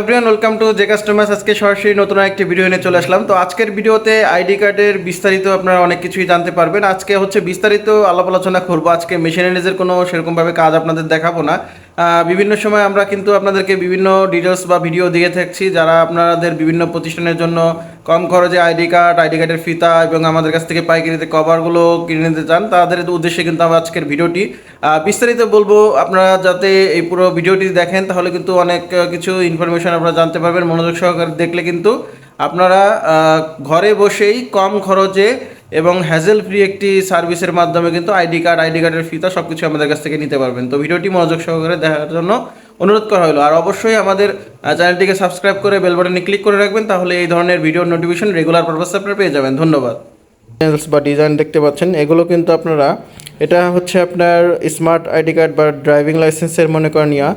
Everyone welcome to যে customers আজকে সরাসরি নতুন একটি ভিডিও এনে চলে আসলাম। তো আজকের ভিডিওতে আইডি কার্ডের বিস্তারিত আপনারা অনেক কিছুই জানতে পারবেন। আজকে হচ্ছে বিস্তারিত আলাপ আলোচনা করব। আজকে মেশিনারিজের কোনো সেরকমভাবে কাজ আপনাদের দেখাবো না। বিভিন্ন সময় আমরা কিন্তু আপনাদেরকে বিভিন্ন ডিটেলস বা ভিডিও দিয়ে থাকছি। যারা আপনাদের বিভিন্ন প্রতিষ্ঠানের জন্য কম খরচে আইডি কার্ড, আইডি কার্ডের ফিতা এবং আমাদের কাছ থেকে পাইকারিতে কভারগুলো কিনে নিতে চান, তাদের উদ্দেশ্যে কিন্তু আমার আজকের ভিডিওটি বিস্তারিত বলব। আপনারা যাতে এই পুরো ভিডিওটি দেখেন, তাহলে কিন্তু অনেক কিছু ইনফরমেশন আপনারা জানতে পারবেন, মনোযোগ সহকারে দেখলে কিন্তু আপনারা ঘরে বসেই কম খরচে এবং হ্যাজেল ফ্রি একটি সার্ভিসের মাধ্যমে কিন্তু আইডি কার্ড আইডি কার্ডের ফিতা সব কিছু আমাদের কাছ থেকে নিতে পারবেন। তো ভিডিওটি মনোযোগ সহকারে দেখার জন্য অনুরোধ করা হলো। আর অবশ্যই আমাদের চ্যানেলটিকে সাবস্ক্রাইব করে বেল বাটনে ক্লিক করে রাখবেন, তাহলে এই ধরনের ভিডিও নোটিফিকেশন রেগুলার পারপাসে আপনারা পেয়ে যাবেন। ধন্যবাদ। বা ডিজাইন দেখতে পাচ্ছেন, এগুলো কিন্তু আপনারা, এটা হচ্ছে আপনার স্মার্ট আইডি কার্ড বা ড্রাইভিং লাইসেন্সের মনে করেন ইয়া।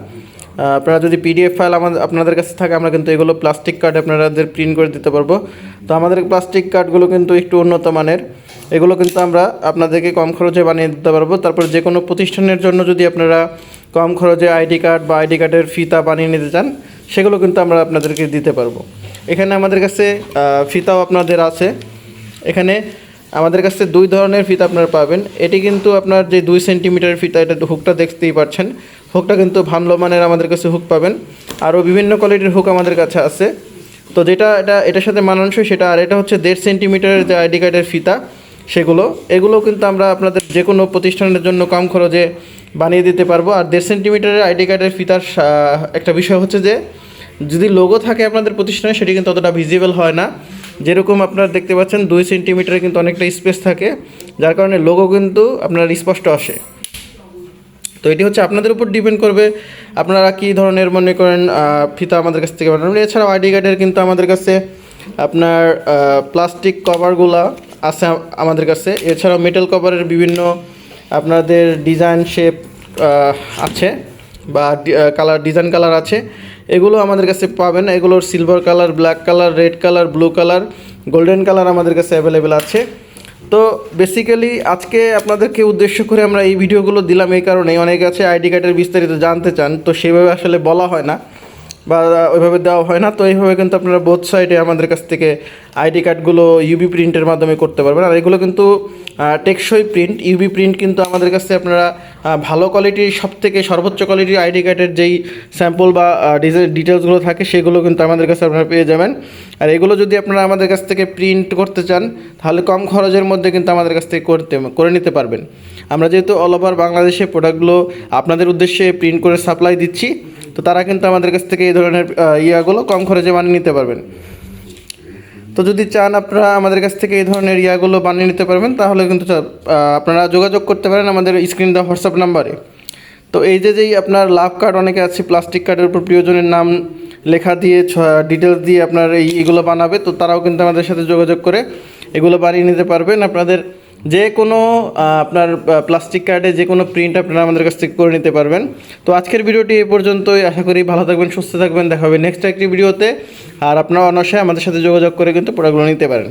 আপনারা যদি পিডিএফ ফাইল আমাদের, আপনাদের কাছে থাকে, আমরা কিন্তু এগুলো প্লাস্টিক কার্ড আপনাদের প্রিন্ট করে দিতে পারব। তো আমাদের প্লাস্টিক কার্ডগুলো কিন্তু একটু উন্নত মানের। এগুলো কিন্তু আমরা আপনাদেরকে কম খরচে বানিয়ে দিতে পারব। তারপর যে কোনো প্রতিষ্ঠানের জন্য যদি আপনারা কম খরচে আইডি কার্ড বা আইডি কার্ডের ফিতা বানিয়ে নিতে চান, সেগুলো কিন্তু আমরা আপনাদেরকে দিতে পারব। এখানে আমাদের কাছে ফিতাও আপনাদের আছে। এখানে আমাদের কাছে দুই ধরনের ফিতা আপনারা পাবেন। এটি কিন্তু আপনার যে দুই সেন্টিমিটারের ফিতা, এটা হুকটা দেখতেই পাচ্ছেন। হুকটা কিন্তু ভালো মানের আমাদের কাছে হুক পাবেন। আরও বিভিন্ন কোয়ালিটির হুক আমাদের কাছে আছে। তো যেটা এটা, এটার সাথে মানানসই সেটা, আর এটা হচ্ছে দেড় সেন্টিমিটারের যে আইডি কার্ডের ফিতা, সেগুলো। এগুলো কিন্তু আমরা আপনাদের যে কোনো প্রতিষ্ঠানের জন্য কম খরচে বানিয়ে দিতে পারব। আর দেড় সেন্টিমিটারের আইডি কার্ডের ফিতার একটা বিষয় হচ্ছে যে, যদি লোগো থাকে আপনাদের প্রতিষ্ঠানে, সেটি কিন্তু অতটা ভিজিবল হয় না। যেরকম আপনারা দেখতে পাচ্ছেন, দুই সেন্টিমিটারে কিন্তু অনেকটা স্পেস থাকে, যার কারণে লোগো কিন্তু আপনার স্পষ্ট আসে। তো এটি হচ্ছে আপনাদের উপর ডিপেন্ড করবে আপনারা কী ধরনের মনে করেন ফিতা আমাদের কাছ থেকে বানাবেন। এছাড়াও আইডি কার্ডের কিন্তু আমাদের কাছে আপনার প্লাস্টিক কভারগুলা আছে আমাদের কাছে। এছাড়াও মেটাল কভারের বিভিন্ন আপনাদের ডিজাইন শেপ আছে বা কালার ডিজাইন কালার আছে। এগুলো আমাদের কাছে পাবেন। এগুলোর silver colour black colour red colour blue colour golden colour আমাদের কাছে অ্যাভেলেবেল আছে। তো বেসিক্যালি আজকে আপনাদেরকে উদ্দেশ্য করে আমরা এই ভিডিওগুলো দিলাম এই কারণে অনেকে আছে আইডি কার্ডের বিস্তারিত জানতে চান, তো সেভাবে আসলে বলা হয় না বা ওইভাবে দেওয়া হয় না। তো এইভাবে কিন্তু আপনারা বোথ সাইডে আমাদের কাছ থেকে আইডি কার্ডগুলো ইউবি প্রিন্টের মাধ্যমে করতে পারবেন। আর এগুলো কিন্তু টেকসই প্রিন্ট ইউবি প্রিন্ট কিন্তু আমাদের কাছে আপনারা ভালো কোয়ালিটির সব থেকে সর্বোচ্চ কোয়ালিটির আইডি কার্ডের যেই স্যাম্পল বা ডিটেলসগুলো থাকে, সেগুলো কিন্তু আমাদের কাছে আপনারা পেয়ে যাবেন। আর এগুলো যদি আপনারা আমাদের কাছ থেকে প্রিন্ট করতে চান, তাহলে কম খরচের মধ্যে কিন্তু আমাদের কাছ থেকে করতে, করে নিতে পারবেন। আমরা যেহেতু অল ওভার বাংলাদেশে প্রোডাক্টগুলো আপনাদের উদ্দেশ্যে প্রিন্ট করে সাপ্লাই দিচ্ছি, তো তারা কিন্তু আমাদের কাছ থেকে এই ধরনের ইয়াগুলো কম খরচে বানিয়ে নিতে পারবেন। তো যদি চান আপনারা আমাদের কাছ থেকে এই ধরনের ইয়াগুলো বানিয়ে নিতে পারবেন, তাহলে কিন্তু আপনারা যোগাযোগ করতে পারেন আমাদের স্ক্রিন দেওয়া হোয়াটসঅ্যাপ নাম্বারে। তো এই যে যেই আপনার লাভ কার্ড, অনেকে আছে প্লাস্টিক কার্ডের উপর প্রিয়জনের নাম লেখা দিয়ে ডিটেলস দিয়ে আপনার এই, এগুলো বানাবে, তো তারাও কিন্তু আমাদের সাথে যোগাযোগ করে এগুলো বানিয়ে নিতে পারবেন। আপনাদের যে কোনো আপনার প্লাস্টিক কার্ডে যে কোনো প্রিন্ট আপনারা আমাদের কাছ থেকে করে নিতে পারবেন। তো আজকের ভিডিওটি এ পর্যন্তই। আশা করি ভালো থাকবেন, সুস্থ থাকবেন। দেখা হবে নেক্সট একটি ভিডিওতে। আর আপনারা অনায়াসে আমাদের সাথে যোগাযোগ করে কিন্তু প্রোডাক্টগুলো নিতে পারেন।